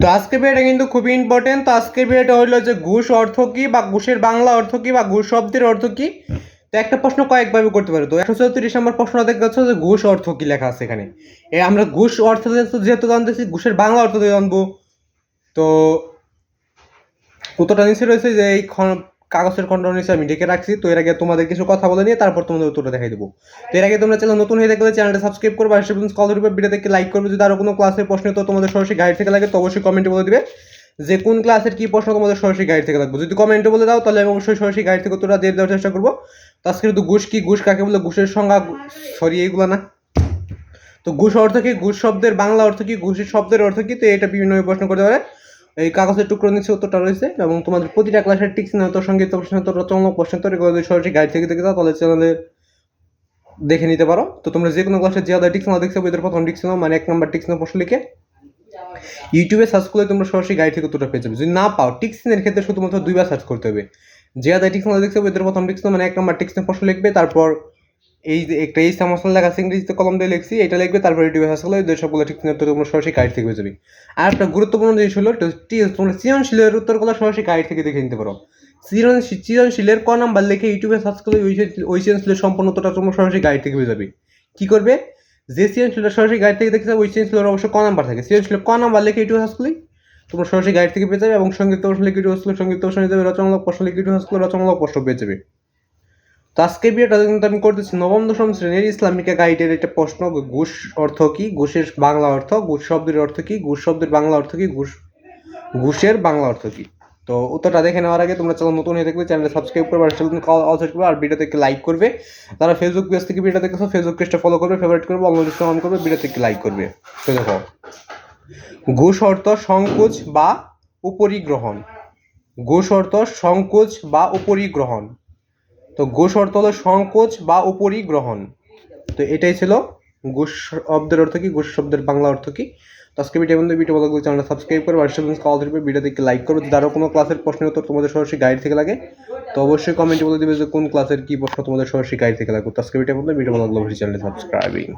তো আজকে ভিডিওটা কিন্তু খুবই ইম্পর্টেন্ট তো আজকের ভিডিওটা হলো যে ঘুষ অর্থ কি বা ঘুষের বাংলা অর্থ কি বা ঘুষ শব্দের অর্থ কি? তো একটা প্রশ্ন কয়েকভাবে করতে পারো। তো একশো চৌত্রিশ নম্বর প্রশ্ন দেখতে পাচ্ছ যে ঘুষ অর্থ কি লেখা আছে এখানে। এ আমরা ঘুষ অর্থ যেহেতু জানতেছি, ঘুষের বাংলা অর্থ জানব। তো কতটা জিনিস রয়েছে যে এই কাগজের খণ্ড নিচে আমি ডেকে রাখছি। তো এর আগে তোমাদের কিছু কথা বলে নিয়ে তারপর তোমাদের উত্তরটা দেখাই দেবো। তো এর আগে তোমরা চ্যানেল নতুন হয়ে থাকলে চ্যানেলটা সাবস্ক্রাইব করবে আর সেদিন কল ধরবে ভিডিও দেখে লাইক করবে। যদি আরও কোনো ক্লাসের প্রশ্ন তো তোমাদের সরাসরি গাইড থেকে লাগে, তো অবশ্যই কমেন্টে বলে দিবে। যে কোন ক্লাসের কি প্রশ্ন তোমাদের সরাসরি গাইড থেকে লাগবে। যদি কমেন্টে বলে দাও, তাহলে আমি অবশ্যই সরাসরি গাইড থেকে তোরা দিয়ে দেওয়ার চেষ্টা করব। তো আজকে কিন্তু ঘুষ কি? ঘুষ কাকে বলে? ঘুষের সংজ্ঞা সরি এইগুলো না। তো ঘুষ অর্থ কি? ঘুষ শব্দের বাংলা অর্থ কি? ঘুষের শব্দের অর্থ কি? তো এটা বিভিন্নভাবে প্রশ্ন করতে পারে। এই কাগজের টুকরো নিচে উত্তরটা রয়েছে এবং তোমাদের প্রতিটা ক্লাসের টিক্স না তোর সঙ্গে প্রশ্ন রচনামূলক প্রশ্ন তোর যদি সরাসরি গাইড থেকে দেখে দাও, তাহলে চ্যানেলে দেখে নিতে পারো। তো তোমরা যে কোনো ক্লাসের যে টিক্স না দেখছ, ওদের প্রথম টিক্স নাও মানে এক নম্বর টিক্স নাও প্রশ্ন লিখে ইউটিউবে সার্চ করলে তোমরা সরাসরি গাইড থেকে উত্তরটা পেয়ে যাবে। যদি না পাও টিক্সিনের ক্ষেত্রে শুধুমাত্র দুইবার সার্চ করতে হবে। যে আদায় টিক্স না দেখছ, ওদের প্রথম টিক্স মানে এক নম্বর টিক্স প্রশ্ন লিখবে, তারপর এই যে একটা এই সামসল লেখা আছে, ইংরেজিতে কলম দিয়ে লিখছি, এটা লিখবে, তারপরে সার্চ করলে ওদের সবগুলো ঠিক তো তোমরা সরাসরি গাইড থেকে পেয়ে যাবে আর একটা গুরুত্বপূর্ণ জিনিস হলো তোমরা সৃজনশীলের উত্তরগুলো সরাসরি গাইড থেকে দেখে নিতে পারো। সৃজনশীল সৃজনশীলের ক নাম্বার লিখে ইউটিউবে সার্চ করলে ওই সৃজনশীলের সম্পূর্ণ উত্তরটা তোমরা সরাসরি গাইড থেকে পেয়ে যাবে। কি করবে? যে সৃজনশীলটা সরাসরি গাইড থেকে দেখতে ওই সৃজনশীলের অবশ্য ক নাম্বার থাকে। সৃজনশীলের ক নাম্বার লিখে ইউটিউবে সার্চ করলেই তোমরা সরাসরি গাইড থেকে পেয়ে যাবে এবং সংগীত প্রশ্ন লিখে ইউটিউবে করলে সংগীত প্রশ্ন হিসেবে রচনামূলক প্রশ্ন লিখে ইউটিউবে করলে রচনামূলক প্রশ্ন পেয়ে যাবে। তো আজকে বিয়েটা কিন্তু আমি করতেছি নবম, দশম শ্রেণির ইসলামিকা গাইডের একটা প্রশ্ন, ঘুষ অর্থ কি? ঘুষের বাংলা অর্থ, ঘুষ শব্দের অর্থ কি? ঘুষ শব্দের বাংলা অর্থ কি? ঘুষ, ঘুষের বাংলা অর্থ কি? তো উত্তরটা দেখে নেওয়ার আগে তোমরা চ্যানেল নতুন হয়ে থাকলে চ্যানেলটা সাবস্ক্রাইব করবে আর চ্যানেল অল সেট করবে আর ভিডিওতে একটি লাইক করবে। তারা ফেসবুক পেজ থেকে ভিডিও দেখেছ ফেসবুক পেজটা ফলো করবে ফেভারিট করবে অন্য লিস্ট অন করবে ভিডিওতে একটি লাইক করবে। তো দেখো, ঘুষ অর্থ সংকোচ বা উপরিগ্রহণ। ঘুষ অর্থ সংকোচ বা উপরিগ্রহণ। তো অর্থ হলো সংকোচ বা উপরিগ্রহণ। তো এটাই ছিল গোস শব্দের অর্থ কি গোস শব্দের বাংলা অর্থ কি। তো আজকে ভিডিও বন্ধু ভিডিও ভালো লাগলে চ্যানেলটা সাবস্ক্রাইব করো আর সেদিন কল ধরবে ভিডিও দেখে লাইক করবে যদি আরও কোনো ক্লাসের প্রশ্ন উত্তর তোমাদের সরাসরি গাইড থেকে লাগে, তো অবশ্যই কমেন্টে বলে দিবে যে কোন ক্লাসের কী প্রশ্ন তোমাদের সরাসরি গাইড থেকে লাগবে তো আজকে ভিডিও বন্ধু ভিডিও ভালো লাগলে চ্যানেলটা সাবস্ক্রাইবিং